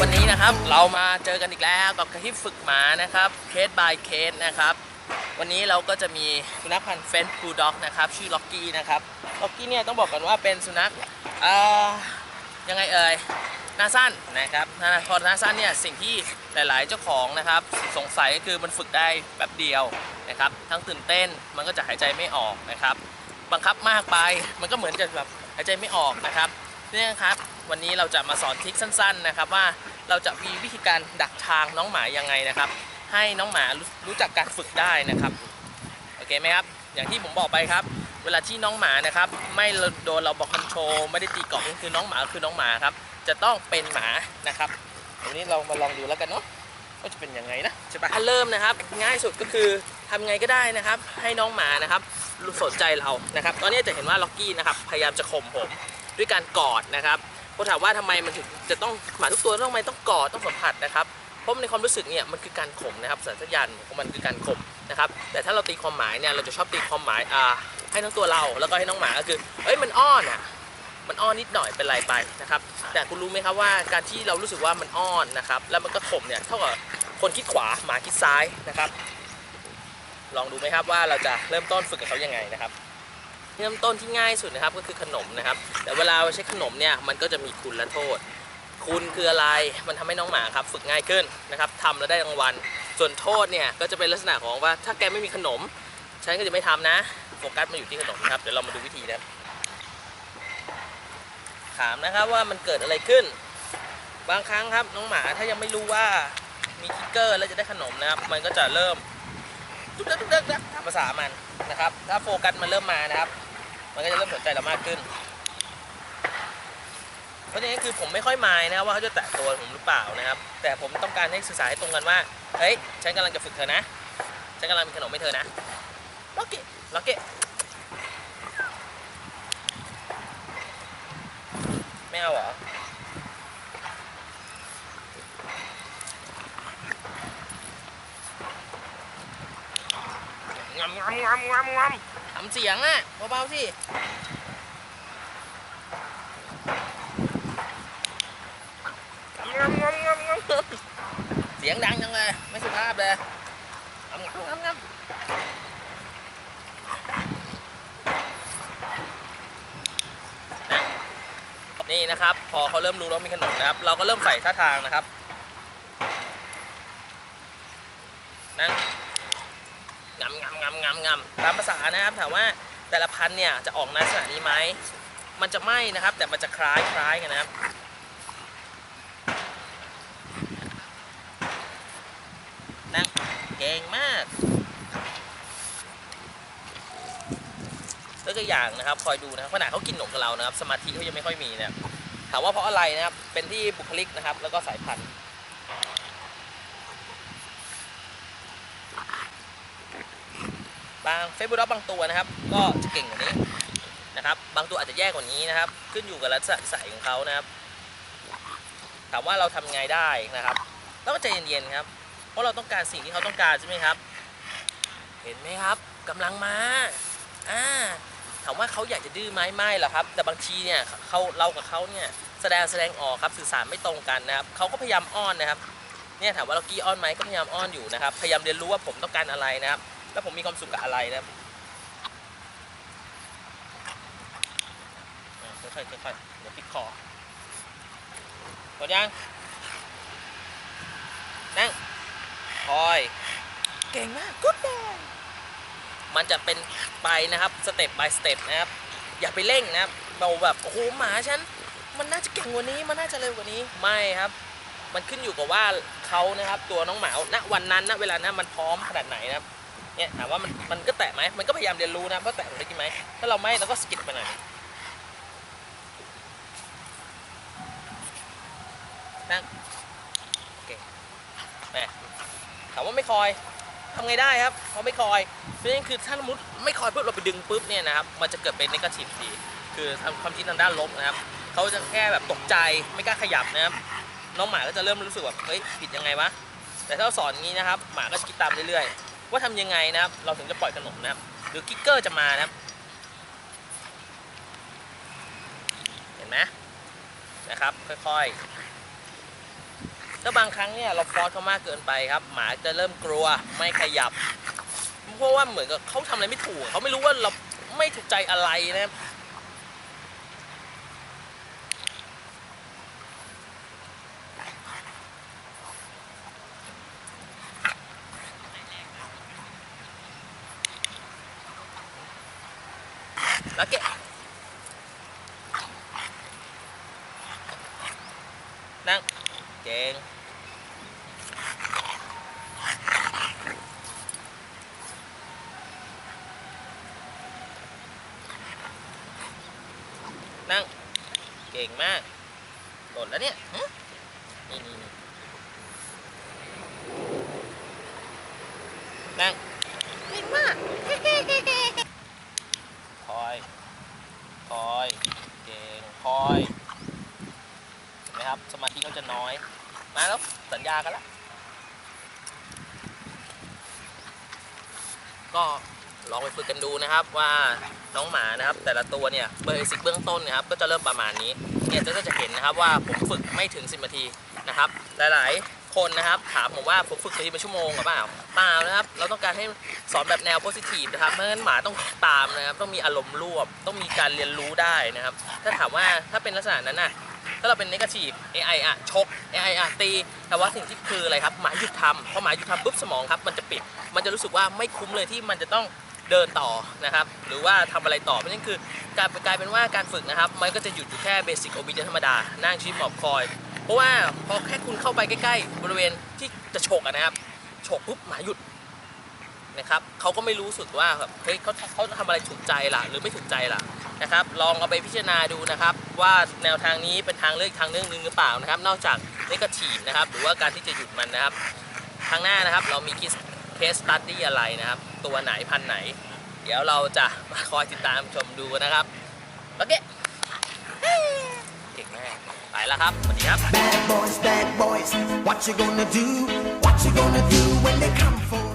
วันนี้นะครับเรามาเจอกันอีกแล้วกับคลิปฝึกหมานะครับเคส by เคสนะครับ วันนี้เราก็จะมีสุนัขพันธุ์เฟนพูด็อกนะครับ ชื่อล็อกกี้นะครับล็อกกี้เนี่ยต้องบอกกันว่าเป็นสุนัขเอ่อยังไงเอ่ยหน้าสั้นนะครับหน้าพอหน้าสั้นเนี่ยสิ่งที่หลายๆเจ้าของนะครับสงสัยก็คือมันฝึกได้แป๊บเดียวนะครับทั้งตื่นเต้นมันก็จะหายใจไม่ออกนะครับ บังคับมากไปมันก็เหมือนจะแบบหายใจไม่ออกนะครับ เนี่ยครับ วันนี้เราจะมาสอนทริคสั้น ๆนะครับ ว่าเราจะมีวิธีการดักทางน้องหมายังไงนะครับ ให้น้องหมารู้รู้จักการฝึกได้นะครับโอเคไหมครับอย่างที่ผมบอกไปครับ เวลาที่น้องหมานะครับ ไม่โดนเราบอกคอนโทรลไม่ได้ตีกรอบก็คือน้องหมาคือน้องหมาครับ จะต้องเป็นหมานะครับวันนี้เรามาลองดูแล้วกันเนาะว่าจะเป็นยังไงนะใช่ปะถ้าเริ่มนะครับ ง่ายสุดก็คือทำไงก็ได้นะครับ ให้น้องหมานะครับ รู้สนใจเรานะครับ ตอนนี้จะเห็นว่าล็อกกี้นะครับ พยายามจะข่มผม ด้วยการกอดนะครับผมถามว่าทำไมมันถึงจะต้องหมาทุกตัวต้องทำไมต้องกอดต้องสัมผัสนะครับเพราะในความรู้สึกเนี่ยมันคือการข่มนะครับสัญชาตญาณของมันคือการข่มนะครับแต่ถ้าเราตีความหมายเนี่ยเราจะชอบตีความหมายอ่าให้ทั้งตัวเราแล้วก็ให้น้องหมาก็คือเอ้ยมันอ้อนอะมันอ้อนนิดหน่อยเป็นไรไปนะครับแต่คุณรู้ไหมครับว่าการที่เรารู้สึกว่ามันอ้อนนะครับแล้วมันก็ข่มเนี่ยเท่ากับคนคิดขวาหมาคิดซ้ายนะครับ ลองดูไหมครับว่าเราจะเริ่มต้นฝึกกับเขายังไงนะครับ เริ่มต้นที่ง่ายสุดนะครับก็คือขนมนะครับ แต่เวลาเราใช้ขนมเนี่ยมันก็จะมีคุณและโทษ คุณคืออะไรมันทำให้น้องหมาครับฝึกง่ายขึ้นนะครับทำแล้วได้รางวัล ส่วนโทษเนี่ยก็จะเป็นลักษณะของว่าถ้าแกไม่มีขนม ฉันก็จะไม่ทำนะโฟกัสมาอยู่ที่ขนมนะครับเดี๋ยวเรามาดูวิธีนะครับถามนะครับว่ามันเกิดอะไรขึ้น บางครั้งครับน้องหมาถ้ายังไม่รู้ว่ามีคิกเกอร์แล้วจะได้ขนมนะครับ มันก็จะเริ่มตุ๊กเด็กตุ๊กเด็กตุ๊กเด็กตามภาษามันนะครับ ถ้าโฟกัสมันเริ่มมานะครับ มันก็จะเริ่มสนใจเรามากขึ้น เพราะฉะนั้นคือผมไม่ค่อยมายนะว่าเขาจะแตะตัวผมหรือเปล่านะครับ แต่ผมต้องการให้สื่อสารให้ตรงกันว่า เฮ้ย ฉันกำลังจะฝึกเธอนะ ฉันกำลังมีขนมให้เธอนะ ล็อกเกตล็อกเกตไม่เอาเหรองำงำงำงำงำ ทำเสียงอะเบาๆสิงำงำงำงำเสียงดังจังเลย ไม่สุภาพเลยงำงำงำงำนี่นะครับ พอเขาเริ่มรู้แล้วมีขนมนะครับ เราก็เริ่มใส่ท่าทางนะครับนั่ง งำงำงำตามภาษานะครับถามว่าแต่ละพันธุ์เนี่ยจะออกในลักษณะนี้ไหมมันจะไม่นะครับ แต่มันจะคล้ายคล้ายกันนะครับนั่งเก่งมากตัวอย่างนะครับคอยดูนะครับขณะเขากินขนมกับเรานะครับ สมาธิเขายังไม่ค่อยมีเนะครับถามว่าเพราะอะไรนะครับเป็นที่บุคลิกนะครับ แล้วก็สายพันธุ์ บางเฟซบุ๊กบางตัวนะครับ ก็จะเก่งกว่านี้นะครับ บางตัวอาจจะแย่กว่านี้นะครับ ขึ้นอยู่กับลักษณะนิสัยของเขานะครับ ถามว่าเราทำไงได้นะครับเราก็ใจเย็นๆครับ เพราะเราต้องการสิ่งที่เขาต้องการใช่ไหมครับ เห็นไหมครับกำลังมาอ่าถามว่าเขาอยากจะดื้อไหมไม่หรอกครับ แต่บางทีเนี่ยเขาเรากับเขาเนี่ยแสดงแสดงออกครับสื่อสารไม่ตรงกันนะครับเขาก็พยายามอ้อนนะครับเนี่ยถามว่าเรากี้อ้อนไหมก็พยายามอ้อนอยู่นะครับ พยายามเรียนรู้ว่าผมต้องการอะไรนะครับ แล้วผมมีความสุขกับอะไรนะครับอะค่อยๆค่อยๆเดี๋ยวปิดคอหมดยัง นั่งคอย เก่งมาก good boy มันจะเป็นไปนะครับสเต็ป by สเต็ปนะครับ อย่าไปเร่งนะครับเราแบบโอ้โหหมาฉัน มันน่าจะเก่งกว่านี้ มันน่าจะเร็วกว่านี้ ไม่ครับ มันขึ้นอยู่กับว่าเขานะครับ ตัวน้องหมาณวันนั้นณเวลานั้นมันพร้อมขนาดไหนนะครับ เนี่ยถามว่ามันมันก็แตะไหมมันก็พยายามเรียนรู้นะว่าแตะได้จริงไหมถ้าเราไม่เราก็สกิดไปหน่อยนั่งโอเคแหมถามว่าไม่คอยทำไงได้ครับเพราะไม่คอยเพราะงั้นคือถ้าสมมติไม่คอยปุ๊บเราไปดึงปุ๊บเนี่ยนะครับมันจะเกิดเป็นนิกาทีฟทีคือทำความคิดทางด้านลบนะครับเขาจะแค่แบบตกใจไม่กล้าขยับนะครับน้องหมาก็จะเริ่มรู้สึกแบบเฮ้ยผิดยังไงวะแต่ถ้าเราสอนงี้นะครับหมาก็จะคิดตามเรื่อยๆ ว่าทำยังไงนะครับ เราถึงจะปล่อยขนมนะครับ หรือกิ๊กเกอร์จะมานะครับ เห็นไหมนะครับ ค่อยๆถ้าบางครั้งเนี่ยเราฟอร์สเขามากเกินไปครับ หมาจะเริ่มกลัวไม่ขยับ เพราะว่าเหมือนกับเขาทำอะไรไม่ถูกเขาไม่รู้ว่าเราไม่ถูกใจอะไรนะครับ แล้วเกะนั่งเก่งนั่งเก่งมากหล่นแล้วเนี่ยหึนี่นี่นี่นั่ง เก่งมาก คอย คอย เก่ง คอยเห็นไหมครับ สมาธิเขาจะน้อย มาแล้ว สัญญากันแล้ว ก็ลองไปฝึกกันดูนะครับว่าน้องหมานะครับ แต่ละตัวเนี่ยเบสิกเบื้องต้นนะครับ ก็จะเริ่มประมาณนี้ เนี่ยจะจะเห็นนะครับว่าผมฝึกไม่ถึง 10นาทีนะครับ หลายๆ คนนะครับ ถามผมว่าผมฝึกทีเป็นชั่วโมงหรือเปล่าเปล่านะครับ เราต้องการให้สอนแบบแนวโพสิทีฟนะครับไม่งั้นหมาต้องตามนะครับ ต้องมีอารมณ์ร่วม ต้องมีการเรียนรู้ได้นะครับ ถ้าถามว่าถ้าเป็นลักษณะนั้นน่ะถ้าเราเป็นนกาทีฟ AI อะชก AI อะตี แต่ว่าสิ่งที่คืออะไรครับ หมาหยุดทำพอหมาหยุดทำปุ๊บสมองครับมันจะปิด มันจะรู้สึกว่าไม่คุ้มเลยที่มันจะต้องเดินต่อนะครับ หรือว่าทำอะไรต่อเพราะฉะนั้นคือกายกลายเป็นว่าการฝึกนะครับ มันก็จะหยุดอยู่แค่เบสิกโอบิเดนธรรมดา นั่งชี้หมอบคอย ราะว่าพอแค่คุณเข้าไปใกล้ ๆ บริเวณที่จะฉกนะครับฉกปุ๊บหมาหยุดนะครับเขาก็ไม่รู้สึกว่าแบบเฮ้ยเขาเขาทำอะไรถูกใจล่ะ หรือไม่ถูกใจล่ะนะครับ ลองเอาไปพิจารณาดูนะครับ ว่าแนวทางนี้เป็นทางเลือกทางเลือกหนึ่งหรือเปล่านะครับ นอกจากนกาทีฟนะครับ หรือว่าการที่จะหยุดมันนะครับครั้งหน้านะครับ เรามีเคสตัดดี้อะไรนะครับ ตัวไหนพันไหน เดี๋ยวเราจะมาคอยติดตามชมดูนะครับโอเคเก่งมากไป Bad boys, bad boys, what you gonna do? What you gonna do when they come for?